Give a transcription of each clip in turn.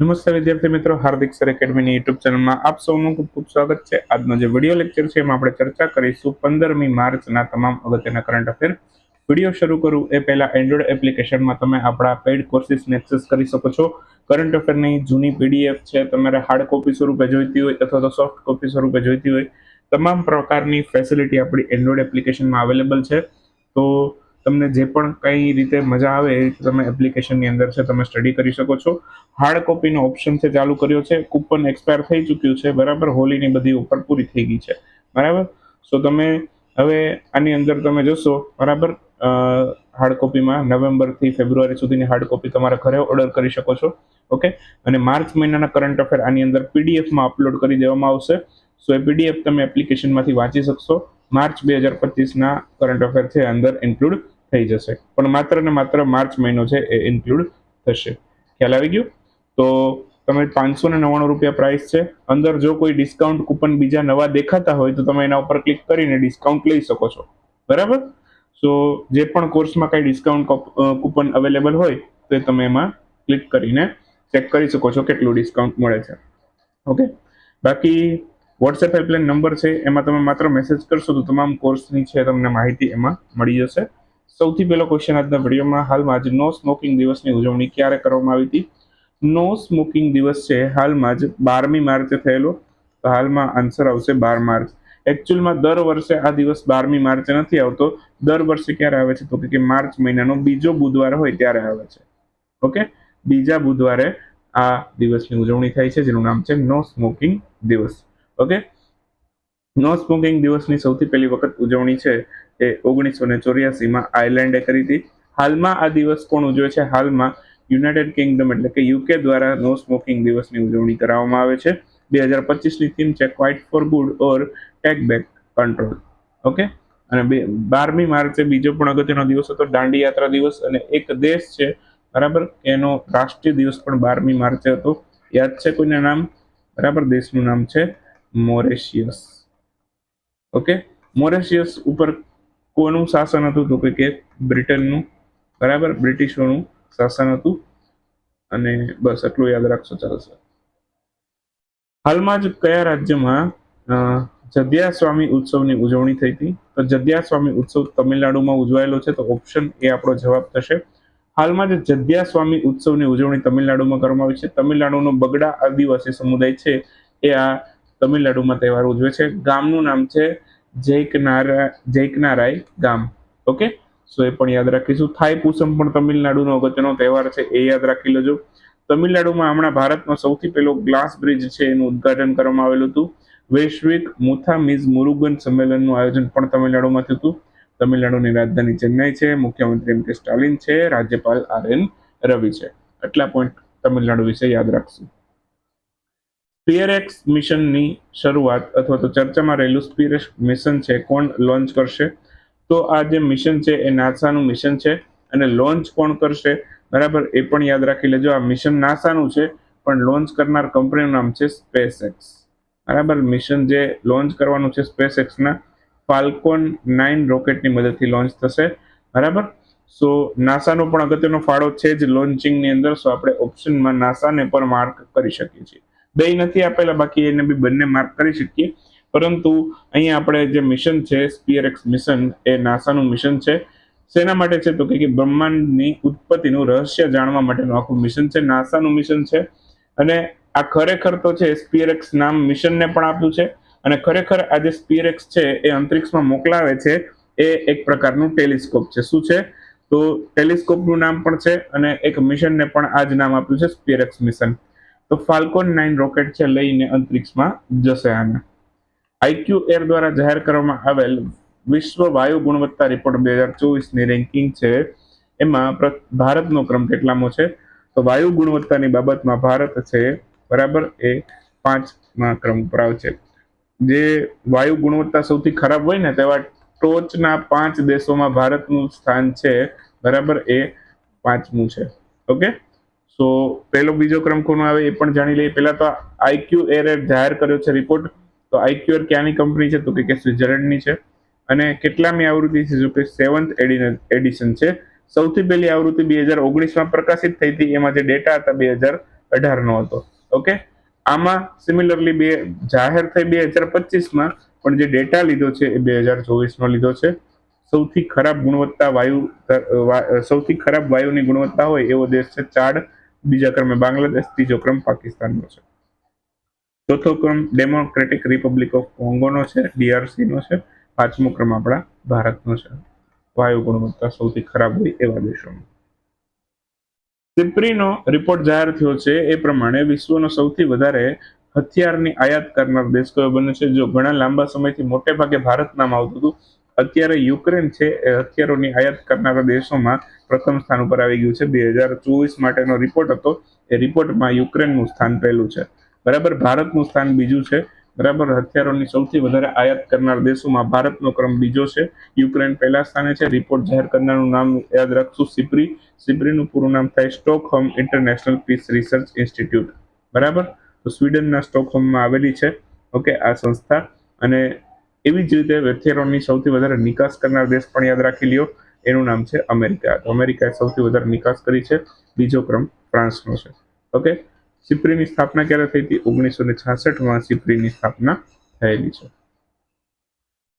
નમસ્તે વિદ્યાર્થી મિત્રો, હાર્દિક સર એકેડમીની યુટ્યુબ ચેનલમાં આપ સૌનું ખૂબ ખૂબ સ્વાગત છે. આજનો જે વીડિયો લેક્ચર છે એમાં આપણે ચર્ચા કરીશું પંદરમી માર્ચના તમામ અગત્યના કરંટ અફેર વીડિયો શરૂ કરું એ પહેલા એન્ડ્રોઈડ એપ્લિકેશનમાં તમે આપણા પેઇડ કોર્સિસને એક્સેસ કરી શકો છો. કરંટ અફેરની જૂની પીડીએફ છે, તમારે હાર્ડ કોપી સ્વરૂપે જોઈતી હોય અથવા તો સોફ્ટ કોપી સ્વરૂપે જોઈતી હોય, તમામ પ્રકારની ફેસિલિટી આપણી એન્ડ્રોઈડ એપ્લિકેશનમાં અવેલેબલ છે. તો તમને જે પણ કઈ રીતે મજા આવે એ રીતે તમે એપ્લિકેશનની અંદર છે તમે સ્ટડી કરી શકો છો. હાર્ડ કોપીનો ઓપ્શન છે ચાલુ કર્યો છે. કૂપન એક્સપાયર થઈ ચૂક્યું છે. બરાબર? હોલીની બધી ઓફર પૂરી થઈ ગઈ છે. બરાબર? સો તમે હવે આની અંદર તમે જોશો, બરાબર? હાર્ડ કોપીમાં નવેમ્બરથી ફેબ્રુઆરી સુધીની હાર્ડ કોપી તમારા ઘરે ઓર્ડર કરી શકો છો. ઓકે અને માર્ચ મહિનાના કરંટ અફેર આની અંદર પીડીએફમાં અપલોડ કરી દેવામાં આવશે. સો એ પીડીએફ તમે એપ્લિકેશનમાંથી વાંચી શકશો. માર્ચ બે હજાર પચીસના કરંટ અફેર છે. અંદર ઇન્ક્લુડ થઈ જશે. પણ માત્ર ને માત્ર માર્ચ મહિનો છે એ ઇન્ક્લુડ થશે. ખ્યાલ આવી ગયું? તો તમે પાંચસો ને નવ્વાણું રૂપિયા પ્રાઇસ છે. અંદર જો કોઈ ડિસ્કાઉન્ટ કૂપન બીજા નવા દેખાતા હોય તો તમે એના ઉપર ક્લિક કરીને ડિસ્કાઉન્ટ લઈ શકો છો. બરાબર? સો જે પણ કોર્સમાં કઈ ડિસ્કાઉન્ટ કૂપન અવેલેબલ હોય, તો તમે એમાં ક્લિક કરીને ચેક કરી શકો છો કેટલું ડિસ્કાઉન્ટ મળે છે. ઓકે બાકી વોટ્સએપ હેલ્પલાઇન નંબર છે, એમાં તમે માત્ર મેસેજ કરશો તો તમામ કોર્સની છે, તમને માહિતી એમાં મળી જશે. સૌથી પહેલો ક્વેશ્ચન આજના વિડીયોમાં હાલમાં જ નો સ્મોકિંગ દિવસની ઉજવણી ક્યારે કરવામાં આવી હતી? નો સ્મોકિંગ દિવસ છે હાલમાં જ બારમી માર્ચે થયેલો. તો હાલમાં આન્સર આવશે બાર માર્ચ. એકચ્યુઅલમાં દર વર્ષે આ દિવસ બારમી માર્ચે નથી આવતો. દર વર્ષે ક્યારે આવે છે? તો કે માર્ચ મહિનાનો બીજો બુધવાર હોય ત્યારે આવે છે. ઓકે? બીજા બુધવારે આ દિવસની ઉજવણી થાય છે, જેનું નામ છે નો સ્મોકિંગ દિવસ. ઓકે? નો સ્મોકિંગ દિવસની સૌથી પહેલી વખત ઉજવણી છે એ ઓગણીસો ને ચોર્યાસીમાં આયર્લેન્ડે કરી હતી. હાલમાં આ દિવસ કોણ ઉજવે છે. હાલમાં યુનાઇટેડ કિંગડમ એટલે કે યુકે દ્વારા નો સ્મોકિંગ દિવસની ઉજવણી કરાવવામાં આવે છે. બે હજાર પચીસની થીમ છે quit for good or take back control okay અને બારમી માર્ચે બીજો પણ અગત્યનો દિવસ હતો દાંડી યાત્રા દિવસ. અને એક દેશ છે, બરાબર? એનો રાષ્ટ્રીય દિવસ પણ બારમી માર્ચે હતો. યાદ છે કોઈને નામ? બરાબર, દેશનું નામ છે મોરેશિયસ. ઓકે મોરેશિયસ ઉપર કોનું શાસન હતું તો કે બ્રિટનનું? બરાબર? બ્રિટિશોનું શાસન હતું. અને બસ એટલું યાદ રાખશો, ચાલશે. હાલમાં જ કયા રાજ્યમાં જદ્યા સ્વામી ઉત્સવની ઉજવણી થઈ હતી? તો જદ્યા સ્વામી ઉત્સવ તમિલનાડુમાં ઉજવાયેલો છે, તો ઓપ્શન એ આપણો જવાબ થશે. હાલમાં જે જદ્યા સ્વામી ઉત્સવની ઉજવણી તમિલનાડુમાં કરવામાં આવી છે. તમિલનાડુનો બગડા આદિવાસી સમુદાય છે, એ આ તમિલનાડુમાં તહેવાર ઉજવે છે. ગામનું નામ છે જૈકનારા જૈકનારાય ગામ. ઓકે સો એ પણ યાદ રાખીશું. થાઈ પૂસમ પણ તમિલનાડુનો અગત્યનો તહેવાર છે, એ યાદ રાખી લેજો. તમિલનાડુમાં હમણાં ભારતનો સૌથી પહેલો ગ્લાસ બ્રિજ છે, એનું ઉદ્ઘાટન કરવામાં આવેલું હતું. વૈશ્વિક મુથામિઝ મુરુગન સંમેલનનું આયોજન પણ તમિલનાડુમાં થયું હતું. તમિલનાડુની રાજધાની ચેન્નઈ છે, મુખ્યમંત્રી એમ કે સ્ટાલિન છે, રાજ્યપાલ આર એન રવિ છે. આટલા પોઈન્ટ તમિલનાડુ વિશે યાદ રાખશું. સ્પીયરેક્સ મિશનની શરૂઆત અથવા તો ચર્ચામાં રહેલું સ્પીયરએક્સ મિશન છે, કોણ લોન્ચ કરશે? તો આ જે મિશન છે એ નાસાનું મિશન છે અને લોન્ચ કોણ કરશે? બરાબર, એ પણ યાદ રાખી લેજો. આ મિશન નાસાનું છે, પણ લોન્ચ કરનાર કંપનીનું નામ છે સ્પેસ એક્સ બરાબર મિશન જે લોન્ચ કરવાનું છે સ્પેસ એક્સના ફાલ્કોન નાઇન રોકેટની મદદથી લોન્ચ થશે. બરાબર? સો નાસાનો પણ અગત્યનો ફાળો છે જ લોન્ચિંગની અંદર. સો આપણે ઓપ્શનમાં નાસાને પણ માર્ક કરી શકીએ છીએ. બે નથી આપેલા, બાકી એને બી બંને માર્ક કરી શકીએ. પરંતુ અહીંયા આપણે જે મિશન છે સ્પીયરએક્સ મિશન એ નાસાનું મિશન છે. શેના માટે છે તો કે બ્રહ્માંડની ઉત્પત્તિનું રહસ્ય જાણવા માટેનું આખું મિશન છે, નાસાનું મિશન છે. અને આ ખરેખર તો છે સ્પીયરએક્સ નામ મિશનને પણ આપ્યું છે. અને ખરેખર આ જે સ્પીયરએક્સ છે, એ અંતરિક્ષમાં મોકલાવે છે, એ એક પ્રકારનું ટેલિસ્કોપ છે. શું છે? તો ટેલિસ્કોપનું નામ પણ છે અને એક મિશનને પણ આ જ નામ આપ્યું છે સ્પીયરએક્સ મિશન તો ફાલ્કોન નાઇન રોકેટ છે લઈને અંતરિક્ષમાં જશે આને. આઈક્યુ એર દ્વારા જાહેર કરવામાં આવેલ વિશ્વ વાયુ ગુણવત્તા રિપોર્ટ બે હજાર ચોવીસની રેન્કિંગ છે. એમાં ભારતનો ક્રમ કેટલામો છે? તો વાયુ ગુણવત્તાની બાબતમાં ભારત છે, બરાબર, એ પાંચમા ક્રમ ઉપર આવશે જે વાયુ ગુણવત્તા સૌથી ખરાબ હોય ને તેવા ટોચના પાંચ દેશોમાં ભારતનું સ્થાન છે, બરાબર, એ પાંચમું છે. ઓકે? સો પહેલો બીજો ક્રમ કોનો આવે એ પણ જાણી લઈએ. પહેલા તો આઈક્યુ એર જાહેર કર્યો છે રિપોર્ટ તો આઈક્યુ એર ક્યાંની કંપની છે? તો કે સ્વિટરલેન્ડની છે. અને કેટલામી આવૃત્તિ છે? જો કે સેવન્થ એડિશન છે. સૌથી પહેલી આવૃત્તિ બે હજાર ઓગણીસમાં પ્રકાશિત થઈ હતી. એમાં જે ડેટા હતા બે હજાર અઢારનો હતો. ઓકે આમાં સિમિલરલી બે, જાહેર થઈ બે હજાર પચીસમાં, પણ જે ડેટા લીધો છે એ બે હજાર ચોવીસનો લીધો છે. સૌથી ખરાબ ગુણવત્તા વાયુ સૌથી ખરાબ વાયુની ગુણવત્તા હોય એવો દેશ છે ચાડ. બીજા ક્રમે બાંગ્લાદેશ, ત્રીજો ક્રમ પાકિસ્તાનનો છે. ચોથો ક્રમ ડેમોક્રેટિક રિપબ્લિક ઓફ કોંગોનો છે ડીઆરસીનો છે, પાંચમો ક્રમ આપણા ભારતનો છે. વાયુ ગુણવત્તા સૌથી ખરાબ હોય એવા દેશોમાં. સિપ્રીનો રિપોર્ટ જાહેર થયો છે, એ પ્રમાણે વિશ્વનો સૌથી વધારે હથિયારની આયાત કરનાર દેશ કયો બને છે? જો ઘણા લાંબા સમયથી મોટે ભાગે ભારત નામ આવતું હતું અત્યારે યુક્રેન છે એ હથિયારોની આયાત કરનારા દેશોમાં પ્રથમ સ્થાન ઉપર આવી ગયું છે. બે હજાર ચોવીસ માટેનો રિપોર્ટ હતો. એ રિપોર્ટમાં યુક્રેનનું સ્થાન પહેલું છે. બરાબર ભારતનું સ્થાન બીજું છે. બરાબર હથિયારોની સૌથી વધારે આયાત કરનાર દેશોમાં ભારતનો ક્રમ બીજો છે. યુક્રેન પહેલા સ્થાને છે. રિપોર્ટ જાહેર કરનારનું નામ યાદ રાખશું. સિપ્રી. સિપ્રીનું પૂરું નામ થાય Stockholm International Peace Research Institute બરાબર? તો સ્વીડનના સ્ટોકહોમમાં આવેલી છે. ઓકે આ સંસ્થા. અને એવી જ રીતે હથિયારોની સૌથી વધારે નિકાસ કરનાર દેશ પણ યાદ રાખી લ્યો. એનું નામ છે અમેરિકા. અમેરિકાએ સૌથી વધારે નિકાસ કરી છે. બીજો ક્રમ ફ્રાન્સનો છે. ઓકે? સિપ્રીની સ્થાપના ક્યારે થઈ હતી? ઓગણીસો ને છાસઠમાં સિપ્રીની સ્થાપના થયેલી છે.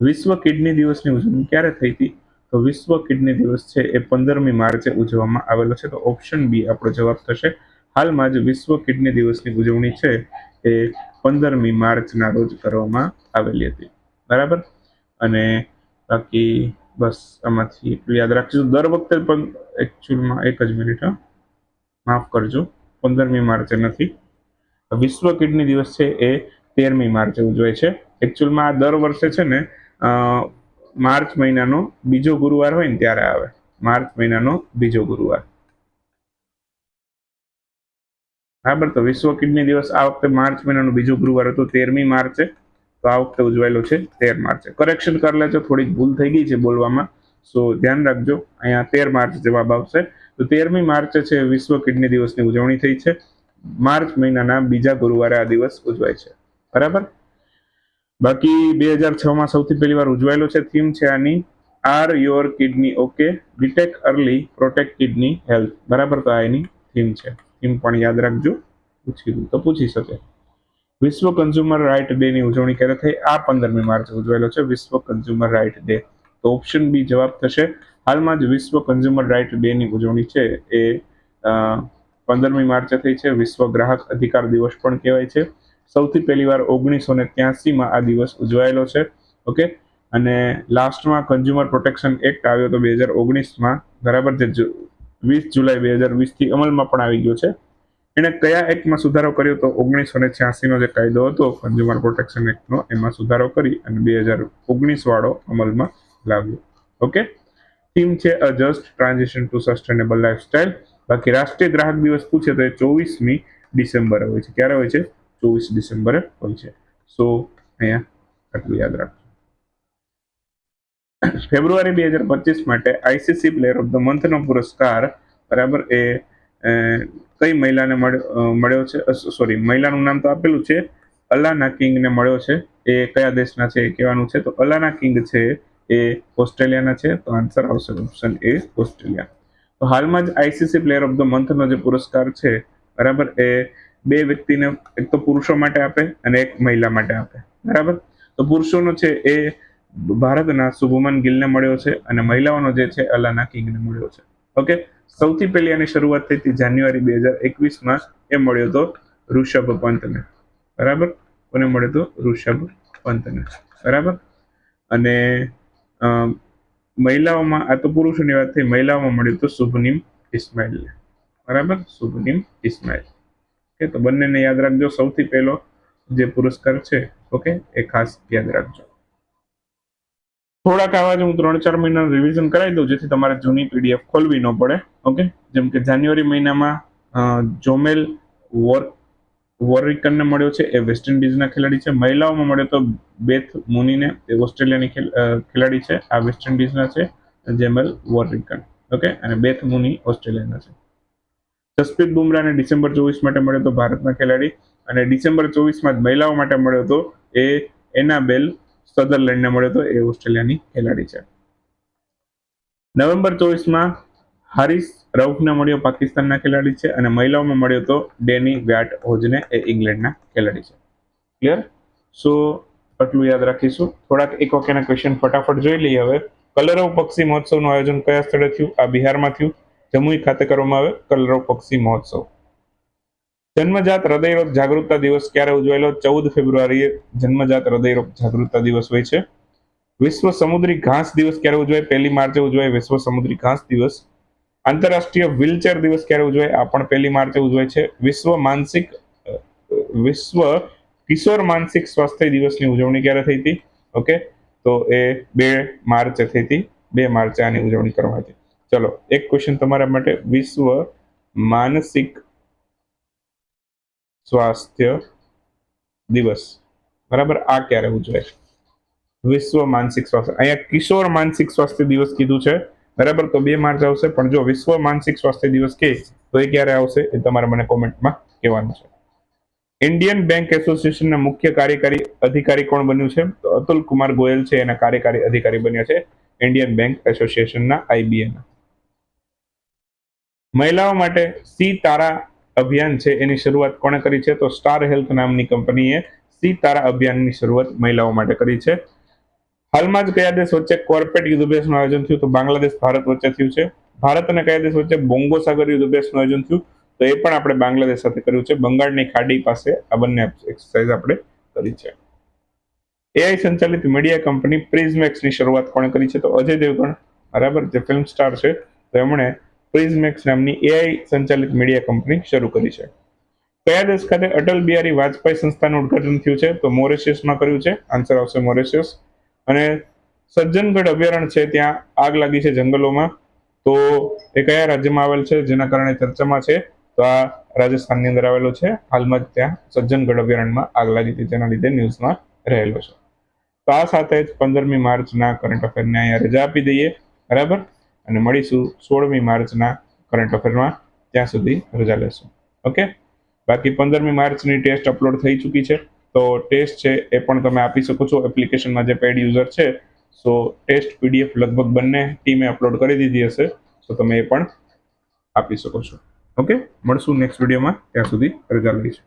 વિશ્વ કિડની દિવસની ઉજવણી ક્યારે થઈ હતી? તો વિશ્વ કિડની દિવસ છે એ પંદરમી માર્ચે ઉજવવામાં આવેલો છે. તો ઓપ્શન બી આપણો જવાબ થશે. હાલમાં જ વિશ્વ કિડની દિવસની ઉજવણી છે એ પંદરમી માર્ચના રોજ કરવામાં આવેલી હતી. બરાબર? અને બાકી બસ આમાંથી એટલું યાદ રાખજો. દર વખતે પણ એકચ્યુઅલમાં એક જ મિનિટ, હા. માફ કરજો. પંદરમી માર્ચે નથી. વિશ્વ કિડની દિવસ છે એ તેરમી માર્ચે ઉજવાય છે. એકચ્યુઅલમાં આ દર વર્ષે છે ને માર્ચ મહિનાનો બીજો ગુરુવાર હોય ને ત્યારે આવે. માર્ચ મહિનાનો બીજો ગુરુવાર. બરાબર? તો વિશ્વ કિડની દિવસ આ વખતે માર્ચ મહિનાનો બીજો ગુરુવાર હતો, તેરમી માર્ચે. તો આ વખતે ઉજવાયેલો છે તેર માર્ચે. કરેક્શન કરી લેજો, થોડીક ભૂલ થઈ ગઈ છે બોલવામાં. સો ધ્યાન રાખજો, અહીંયા તેર માર્ચ જવાબ આવશે. તો તેરમી માર્ચે છે વિશ્વ કિડની દિવસની ઉજવણી થઈ છે. માર્ચ મહિનાના બીજા ગુરુવારે આ દિવસ ઉજવાય છે. બરાબર? બાકી બે હજારમાં સૌથી પહેલી વાર ઉજવાયેલો છે થીમ છે આની are your kidney okay detect early protect kidney health બરાબર? તો આ એની થીમ છે. થીમ પણ યાદ રાખજો. પૂછી તો પૂછી શકે. વિશ્વ કન્ઝ્યુમર રાઇટ ડે ની ઉજવણી ક્યારે થઈ? આ પંદરમી માર્ચે ઉજવાયેલો છે વિશ્વ કન્ઝ્યુમર રાઇટ ડે તો ઓપ્શન બી જવાબ થશે. હાલમાં જ વિશ્વ કન્ઝ્યુમર રાઇટ ડે ની ઉજવણી છે. એ પંદરમી માર્ચે થઈ છે. વિશ્વ ગ્રાહક અધિકાર દિવસ પણ કહેવાય છે. સૌથી પહેલી વાર ઓગણીસો ને ત્યાસીમાં આ દિવસ ઉજવાયેલો છે. ઓકે? અને લાસ્ટમાં કન્ઝ્યુમર પ્રોટેક્શન એક્ટ આવ્યો તો બે હજાર ઓગણીસમાં બરાબર જે, વીસ જુલાઈ બે હજાર વીસથી અમલમાં પણ આવી ગયો છે. એણે કયા એક્ટમાં સુધારો કર્યો તો ઓગણીસો ને છ્યાસીનો જે કાયદો હતો કન્ઝ્યુમર પ્રોટેક્શન એક્ટનો એમાં સુધારો કરી અને બે હજાર ઓગણીસ વાળો અમલમાં લાવ્યો. ઓકે? થીમ છે a just transition to sustainable lifestyle બાકી રાષ્ટ્રીય ગ્રાહક દિવસ પૂછે તો એ ચોવીસમી ડિસેમ્બરે હોય છે. ક્યારે હોય છે? ચોવીસ ડિસેમ્બરે હોય છે. સો, અહીંયા આટલું યાદ રાખજો. ફેબ્રુઆરી બે હજાર પચીસ માટે આઈસીસી પ્લેયર ઓફ ધ મંથનો પુરસ્કાર, બરાબર, એ કઈ મહિલાને મળ્યો છે? સોરી, મહિલાનું નામ તો આપેલું છે. અલાના કિંગને મળ્યો છે. એ કયા દેશના છે એ કહેવાનું છે. તો અલાના કિંગ છે એ ઓસ્ટ્રેલિયાના છે. તો આન્સર આવશે ઓપ્શન એ, ઓસ્ટ્રેલિયા. તો હાલમાં જ આઈસીસી પ્લેયર ઓફ ધ મંથનો જે પુરસ્કાર છે, બરાબર, એ બે વ્યક્તિને એક તો પુરુષો માટે આપે અને એક મહિલા માટે આપે. બરાબર? તો પુરુષોનો છે એ ભારતના શુભમન ગિલને મળ્યો છે અને મહિલાઓનો જે છે અલાના કિંગને મળ્યો છે. ઓકે? સૌથી પહેલી આની શરૂઆત થઈ હતી જાન્યુઆરી બે હજાર એકવીસમાં. એ મળ્યો તો ઋષભ પંતને. બરાબર? કોને મળ્યો તો? ઋષભ પંતને. બરાબર? અને મહિલાઓમાં, આ તો પુરુષોની વાત થઈ, મહિલાઓમાં મળ્યું તો શુભનીમ ઇસ્માઇલને. બરાબર? શુભનીમ ઇસ્માઇલ. ઓકે, તો બંનેને યાદ રાખજો. સૌથી પહેલો જે પુરસ્કાર છે, ઓકે, એ ખાસ યાદ રાખજો. થોડાક આવા જ હું ત્રણ ચાર મહિના રિવિઝન કરાવી દઉં, જેથી તમારે જૂની પીડીએફ ખોલવી ન પડે ઓકે જેમ કે જાન્યુઆરી મહિનામાં જોમેલ વોર વોરિકનને મળ્યો છે, એ વેસ્ટ ઇન્ડિઝના ખેલાડી છે. મહિલાઓમાં મળ્યો તો બેથ મુનીને, એ ઓસ્ટ્રેલિયાની ખેલાડી છે. આ વેસ્ટ ઇન્ડિઝના છે, જેમલ વોરિકન ઓકે અને બેથ મુની ઓસ્ટ્રેલિયાના છે. જસપ્રીત બુમરાને ડિસેમ્બર ચોવીસ માટે મળ્યો તો ભારતના ખેલાડી. અને ડિસેમ્બર ચોવીસમાં જ મહિલાઓ માટે મળ્યો તો એ એનાબેલ સધરલેન્ડને મળ્યો તો એ ઓસ્ટ્રેલિયાની ખેલાડી છે. નવેમ્બર ચોવીસમાં હારિસ રઉફને મળ્યો પાકિસ્તાનના ખેલાડી છે અને મહિલાઓમાં મળ્યો તો ડેની વ્યાટ હોજને એ ઇંગ્લેન્ડના ખેલાડી છે. ક્લિયર સો આટલું યાદ રાખીશું. થોડાક એક વાક્યના ક્વેશ્ચન ફટાફટ જોઈ લઈએ હવે. કલરવ પક્ષી મહોત્સવનું આયોજન કયા સ્થળે થયું? આ બિહારમાં થયું. જમ્મુ ખાતે કરવામાં આવે કલરવ પક્ષી મહોત્સવ. જન્મજાત હૃદયરોગ જાગૃતતા દિવસ ક્યારે ઉજવાયેલો? ચૌદ ફેબ્રુઆરીએ જન્મજાત હૃદયરોગ જાગૃતતા દિવસ હોય છે. વિશ્વ સમુદ્રી ઘાસ દિવસ ક્યારે ઉજવાય? પહેલી માર્ચે ઉજવાય વિશ્વ સમુદ્રી ઘાસ દિવસ. આંતરરાષ્ટ્રીય વ્હીલચેર દિવસ ક્યારે ઉજવાય? આ પણ પહેલી માર્ચે ઉજવાય છે. વિશ્વ માનસિક વિશ્વ કિશોર માનસિક સ્વાસ્થ્ય દિવસની ઉજવણી ક્યારે થઈ હતી? ઓકે, તો એ બે માર્ચે થઈ હતી. બે માર્ચે આની ઉજવણી કરવામાં હતી. ચલો, એક ક્વેશ્ચન તમારા માટે. વિશ્વ માનસિક સ્વાસ્થ્ય દિવસ. બરાબર? આ ક્યારે ઉજવાય? વિશ્વ માનસિક સ્વાસ્થ્ય. અહીંયા કિશોર માનસિક સ્વાસ્થ્ય દિવસ કીધું છે. બરાબર? તો બે માર્ચ આવશે. પણ જો વિશ્વ માનસિક સ્વાસ્થ્ય દિવસ કે, તો એ ક્યારે આવશે એ તમારે મને કોમેન્ટમાં કહેવાનું છે. ઇન્ડિયન બેંક એસોસિએશનના મુખ્ય કાર્યકારી અધિકારી કોણ બન્યું છે? તો અતુલ કુમાર ગોયલ છે. એના કાર્યકારી અધિકારી બન્યા છે ઇન્ડિયન બેંક એસોસિએશનના આઈબીએના મહિલાઓ માટે સી તારા અભિયાન છે, એની શરૂઆત કોણે કરી છે? તો સ્ટાર હેલ્થ નામની કંપનીએ સી તારા અભિયાનની શરૂઆત મહિલાઓ માટે કરી છે. હાલમાં જ કયા દેશ વચ્ચે કોર્પેટ યુદ્ધ અભ્યાસનું આયોજન થયું. તો બાંગ્લાદેશ, ભારત વચ્ચે થયું છે. ભારત અને કયા દેશ વચ્ચે બોંગો સાગર યુદ્ધ અભ્યાસનું આયોજન થયું. તો એ પણ આપણે બાંગ્લાદેશ સાથે કર્યું છે. બંગાળની ખાડી પાસે આ બંને એક્સરસાઇઝ આપણે કરી છે. એઆઈ સંચાલિત મીડિયા કંપની પ્રિઝમેક્સની શરૂઆત કોણે કરી છે? તો અજય દેવગણ, બરાબર, જે ફિલ્મ સ્ટાર છે, તો એમણે પ્રિઝમેક્સ નામની એઆઈ સંચાલિત મીડિયા કંપની શરૂ કરી છે. કયા દેશ ખાતે અટલ બિહારી વાજપેયી સંસ્થાનું ઉદઘાટન થયું છે? તો મોરેશિયસમાં કર્યું છે. આન્સર આવશે મોરેશિયસ. અને સજ્જનગઢ અભયારણ્ય છે, ત્યાં આગ લાગી છે જંગલોમાં. તો એ કયા રાજ્યમાં આવેલ છે? જેના કારણે ચર્ચામાં છે. તો આ રાજસ્થાનની અંદર આવેલો છે. હાલમાં જ ત્યાં સજ્જનગઢ અભયારણ્યમાં આગ લાગી હતી. જેના લીધે ન્યૂઝમાં રહેલો છે. તો આ સાથે જ પંદરમી માર્ચના કરંટ અફેરને અહીંયા રજા આપી દઈએ. બરાબર? અને મળીશું સોળમી માર્ચના કરંટ અફેરમાં ત્યાં સુધી રજા લેશું. ઓકે બાકી પંદરમી માર્ચની ટેસ્ટ અપલોડ થઈ ચૂકી છે. તો ટેસ્ટ છે એ પણ તમે આપી શકો છો. એપ્લિકેશનમાં જે પેડ યુઝર છે સો ટેસ્ટ પીડીએફ લગભગ બંને ટીમે અપલોડ કરી દીધી હશે. તો તમે એ પણ આપી શકો છો. ઓકે મળશું નેક્સ્ટ વિડીયોમાં ત્યાં સુધી રજા લઈશું.